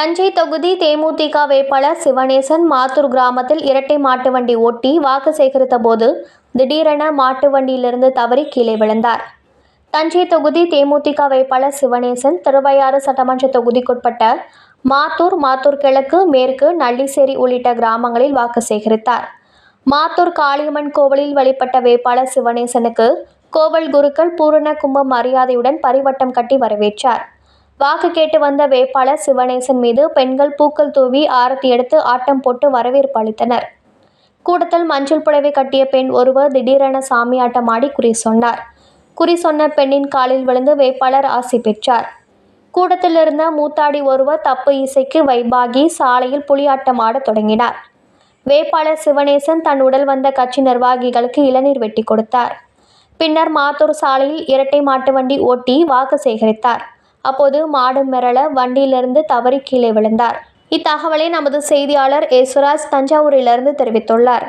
தஞ்சை தொகுதி தேமுதிக வேட்பாளர் சிவனேசன் மாத்தூர் கிராமத்தில் இரட்டை மாட்டு வண்டி ஓட்டி வாக்கு சேகரித்த போது திடீரென மாட்டு வண்டியிலிருந்து தவறி கீழே விழுந்தார். தஞ்சை தொகுதி தேமுதிக வேட்பாளர் சிவனேசன் திருவையாறு சட்டமன்ற தொகுதிக்குட்பட்ட மாத்தூர் மாத்தூர் கிழக்கு மேற்கு நள்ளிசேரி உள்ளிட்ட கிராமங்களில் வாக்கு சேகரித்தார். மாத்தூர் காளியம்மன் கோவிலில் வழிபட்ட வேட்பாளர் சிவனேசனுக்கு கோவில் குருக்கள் பூரண கும்ப மரியாதையுடன் பரிவட்டம் கட்டி வரவேற்றார். வாக்கு கேட்டு வந்த வேட்பாளர் சிவனேசன் மீது பெண்கள் பூக்கள் தூவி ஆரத்தி எடுத்து ஆட்டம் போட்டு வரவேற்பு அளித்தனர். கூட்டத்தில் மஞ்சள் புடவை கட்டிய பெண் ஒருவர் திடீரென சாமியாட்டமாடி குறி சொன்னார். குறி சொன்ன பெண்ணின் காலில் விழுந்து வேட்பாளர் ஆசி பெற்றார். கூட்டத்தில் இருந்த மூத்தாடி ஒருவர் தப்பு இசைக்கு வைபாகி சாலையில் புலியாட்டம் ஆடத் தொடங்கினார். வேட்பாளர் சிவனேசன் தன் உடல் வந்த கட்சி நிர்வாகிகளுக்கு இளநீர் வெட்டி கொடுத்தார். பின்னர் மாத்தூர் சாலையில் இரட்டை மாட்டு வண்டி ஓட்டி வாக்கு சேகரித்தார். அப்போது மாடு மிரள வண்டியிலிருந்து தவறி கீழே விழுந்தார். இத்தகவலை நமது செய்தியாளர் யேசுராஜ் தஞ்சாவூரிலிருந்து தெரிவித்துள்ளார்.